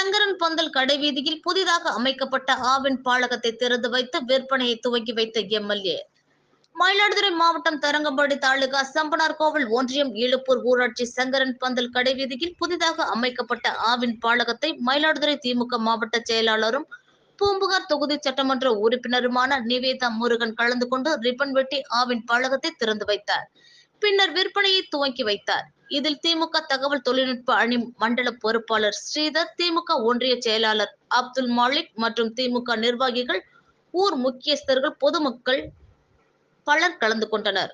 சங்கரன் பந்தல் கடைவீதியில் புதிதாக அமைக்கப்பட்ட ஆவின் பாலகத்தை திறந்து வைத்து விற்பனையை துவக்கி வைத்த எம்எல்ஏ. மயிலாடுதுறை மாவட்டம் தரங்கம்பாடி தாலுகா சம்பனார் கோவில் ஒன்றியம் ஈழப்பூர் ஊராட்சி சங்கரன் பந்தல் கடைவீதியில் புதிதாக அமைக்கப்பட்ட ஆவின் பாலகத்தை மயிலாடுதுறை திமுக மாவட்ட செயலாளரும் பூம்புகார் தொகுதி சட்டமன்ற உறுப்பினருமான நிவேதா முருகன் கலந்து கொண்டு ரிப்பன் வெட்டி ஆவின் பாலகத்தை திறந்து வைத்தார். பின்னர் விற்பனையை துவக்கி வைத்தார். இதில் திமுக தகவல் தொழில்நுட்ப அணி மண்டல பொறுப்பாளர் ஸ்ரீதர் திமுக ஒன்றிய செயலாளர் அப்துல் மாலிக் மற்றும் திமுக நிர்வாகிகள் ஊர் முக்கியஸ்தர்கள் பொதுமக்கள் பலர் கலந்து கொண்டனர்.